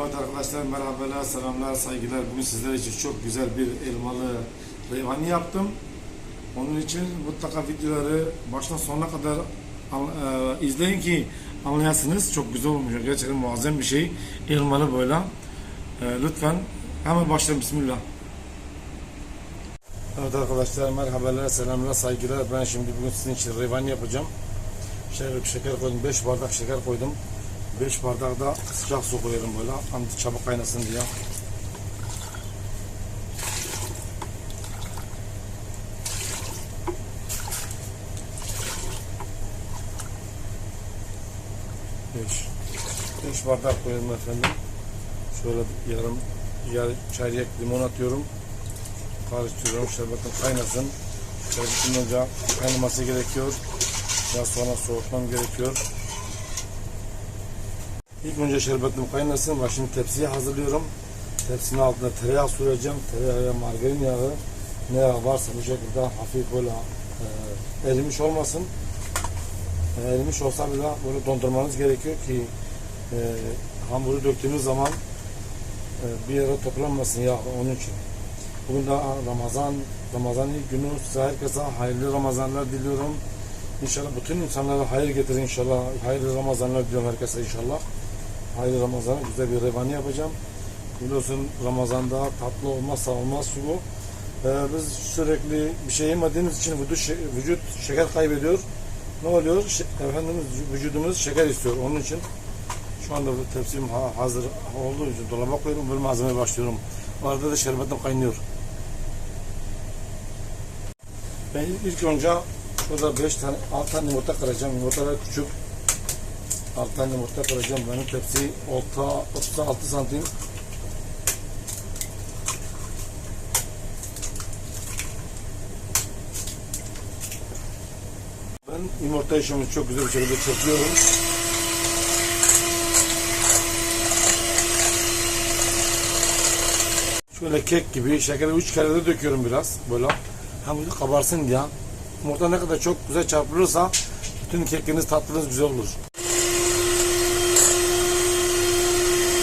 Evet arkadaşlar merhabalar, selamlar, saygılar. Bugün sizler için çok güzel bir elmalı reyvani yaptım. Onun için mutlaka videoları baştan sonuna kadar e, izleyin ki anlayasınız. Çok güzel olmuş. Gerçekten muazzam bir şey. Elmalı böyle. E, lütfen hemen başlayalım. Bismillah. Evet arkadaşlar merhabalar, selamlar, saygılar. Ben şimdi bugün sizin için reyvani yapacağım. Şöyle bir şeker koydum. 5 bardak şeker koydum. 5 bardak da sıcak su koyuyorum böyle. Hani çabuk kaynasın diye. Beş. Beş bardak koyuyorum efendim. Şöyle yarım yarı çayrek limon atıyorum. Karıştırıyorum. Şerbetin kaynasın. Şerbetin önce kaynaması gerekiyor. Daha sonra soğutmam gerekiyor. İlk önce şerbetim kaynasın. Ben şimdi tepsiye hazırlıyorum. Tepsinin altına tereyağı süreceğim. Tereyağı, margarin yağı, ne yağı varsa bu şekilde hafif böyle e, erimiş olmasın. E, erimiş olsa bile böyle dondurmanız gerekiyor ki e, hamuru döktüğünüz zaman e, bir yere toplanmasın yağ onun için. Bugün de Ramazan, Ramazan ilk günü size herkese hayırlı Ramazanlar diliyorum. İnşallah bütün insanlara hayır getirin inşallah. Hayırlı Ramazanlar diliyorum herkese inşallah. Hayırlı Ramazan güzel bir revani yapacağım. Biliyorsun Ramazan'da tatlı olmazsa olmaz şu bu. Ee, biz sürekli bir şey yemediğimiz için vücut, vücut şeker kaybediyor. Ne oluyor? Şe- Efendimiz vücudumuz şeker istiyor. Onun için şu anda bu tepsim ha- hazır olduğu için dolaba koyuyorum. Böyle malzemeye başlıyorum. O arada da şerbetim kaynıyor. Ben ilk önce şurada 5 tane 6 tane yumurta kıracağım. Yumurtalar küçük. 6 tane yumurta kıracağım. Benim tepsi orta 36 santim. Ben yumurta işimi çok güzel bir şekilde çekiyorum. Şöyle kek gibi şekeri üç kere de döküyorum biraz böyle. Hem kabarsın diye. Yumurta ne kadar çok güzel çarpılırsa bütün kekiniz tatlınız güzel olur.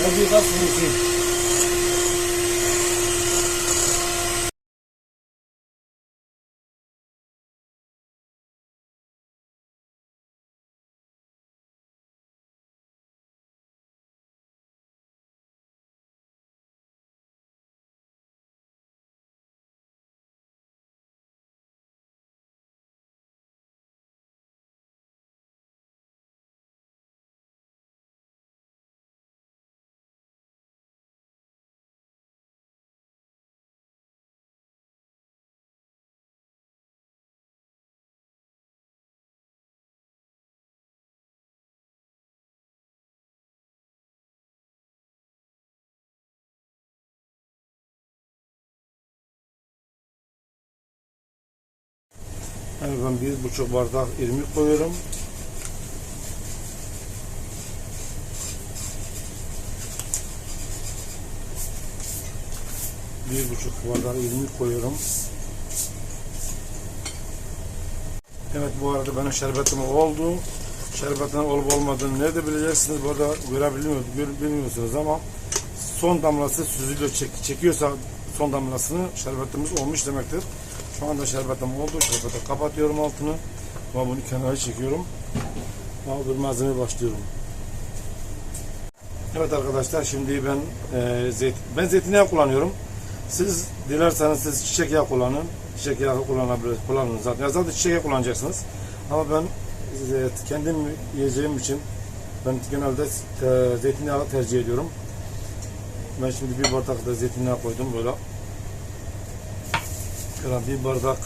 Ben bir Evet ben bir buçuk bardak irmik koyuyorum. Bir buçuk bardak irmik koyuyorum. Evet bu arada benim şerbetim oldu. Şerbetin olup olmadığını nerede bileceksiniz? Burada görebiliyor, gör- bilmiyorsunuz ama son damlası süzülüyor, çek, çekiyorsa son damlasını şerbetimiz olmuş demektir. Şu anda şerbetim oldu. Şerbeti kapatıyorum altını. Ama bunu kenara çekiyorum. Ama bir başlıyorum. Evet arkadaşlar şimdi ben e, zeyt, ben zeytinyağı kullanıyorum. Siz dilerseniz siz çiçek yağı kullanın. Çiçek yağı kullanabilir, kullanın zaten. Zaten çiçek yağı kullanacaksınız. Ama ben e, kendim yiyeceğim için ben genelde e, zeytinyağı tercih ediyorum. Ben şimdi bir bardak da zeytinyağı koydum böyle. Şöyle bir bardak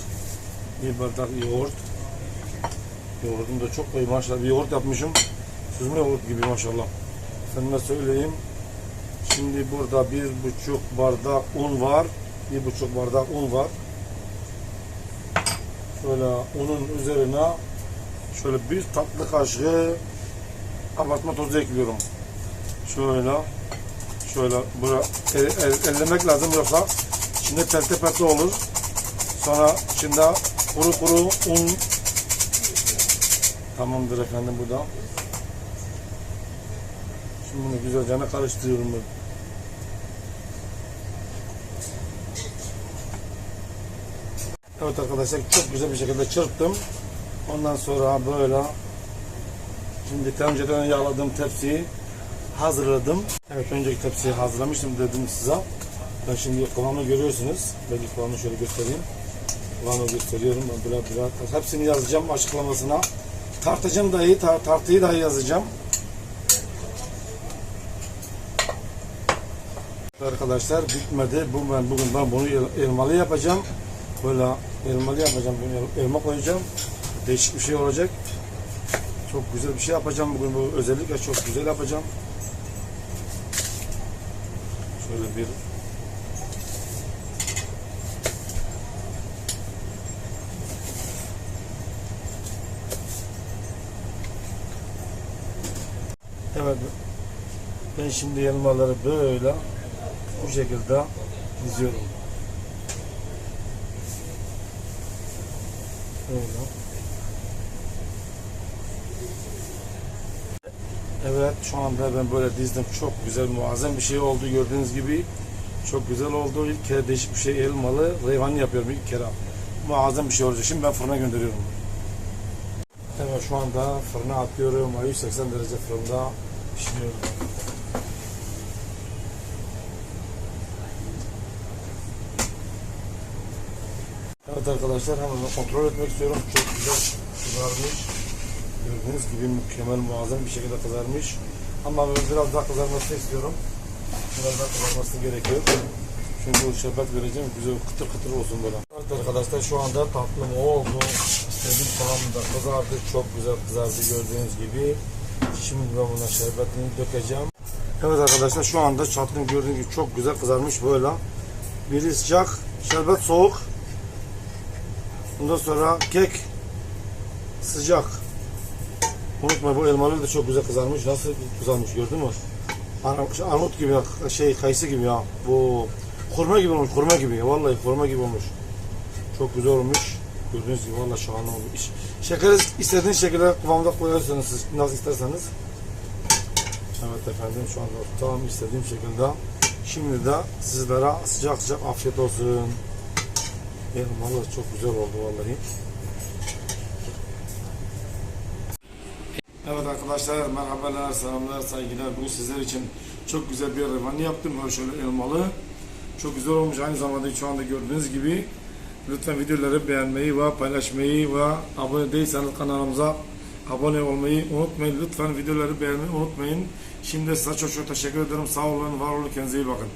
bir bardak yoğurt. Yoğurdum da çok koyu maşallah. Bir yoğurt yapmışım. Süzme yoğurt gibi maşallah. Efendime söyleyeyim. Şimdi burada bir buçuk bardak un var. Bir buçuk bardak un var. Şöyle unun üzerine şöyle bir tatlı kaşığı kabartma tozu ekliyorum. Şöyle şöyle böyle el, el- ellemek lazım yoksa içinde pelte pelte olur. Sonra içinde kuru kuru un tamamdır efendim bu da. Şimdi bunu güzelce karıştırıyorum ben. Evet arkadaşlar çok güzel bir şekilde çırptım. Ondan sonra böyle şimdi önceden yağladığım tepsiyi hazırladım. Evet önceki tepsiyi hazırlamıştım dedim size. Ben şimdi kıvamını görüyorsunuz. Belki kıvamını şöyle göstereyim. Kıvamını gösteriyorum. Biraz biraz hepsini yazacağım açıklamasına. Tartacağım dahi, tar- tartıyı dahi yazacağım. Arkadaşlar bitmedi. Bu ben bugün ben bunu el- elmalı yapacağım. Böyle elmalı yapacağım. Bunu el- elma koyacağım. Değişik bir şey olacak. Çok güzel bir şey yapacağım bugün bu özellikle çok güzel yapacağım. Şöyle bir Evet. Ben şimdi elmaları böyle bu şekilde diziyorum. Böyle. Evet şu anda ben böyle dizdim. Çok güzel muazzam bir şey oldu gördüğünüz gibi. Çok güzel oldu. İlk kere değişik bir şey elmalı reyhan yapıyorum ilk kere. Muazzam bir şey olacak. Şimdi ben fırına gönderiyorum. Evet şu anda fırına atıyorum. 180 derece fırında pişiriyorum. Evet arkadaşlar hemen kontrol etmek istiyorum. Çok güzel kızarmış. Gördüğünüz gibi mükemmel muazzam bir şekilde kızarmış. Ama biraz daha kızarmasını istiyorum. Biraz daha kızarması gerekiyor. O şerbet vereceğim. Güzel kıtır kıtır olsun böyle. Evet arkadaşlar şu anda tatlım oldu. İstediğim kıvamda kızardı. Çok güzel kızardı gördüğünüz gibi. Şimdi ben buna şerbetini dökeceğim. Evet arkadaşlar şu anda tatlım gördüğünüz gibi çok güzel kızarmış böyle. Biri sıcak, şerbet soğuk. Ondan sonra kek sıcak. Unutma bu elmalı da çok güzel kızarmış. Nasıl kızarmış gördün mü? Ar- Armut gibi şey kayısı gibi ya. Bu kurma gibi olmuş, kurma gibi. Vallahi kurma gibi olmuş. Çok güzel olmuş. Gördüğünüz gibi vallahi şahane olmuş. Şekeri istediğiniz şekilde kıvamda koyarsanız siz nasıl isterseniz. Evet efendim şu anda tam istediğim şekilde. Şimdi de sizlere sıcak sıcak afiyet olsun. Elmalı çok güzel oldu vallahi. Evet arkadaşlar merhabalar, selamlar, saygılar. Bugün sizler için çok güzel bir revani yaptım. Şöyle elmalı. Çok güzel olmuş. Aynı zamanda şu anda gördüğünüz gibi lütfen videoları beğenmeyi ve paylaşmayı ve abone değilseniz kanalımıza abone olmayı unutmayın. Lütfen videoları beğenmeyi unutmayın. Şimdi size çok çok teşekkür ederim. Sağ olun, var olun. Kendinize iyi bakın.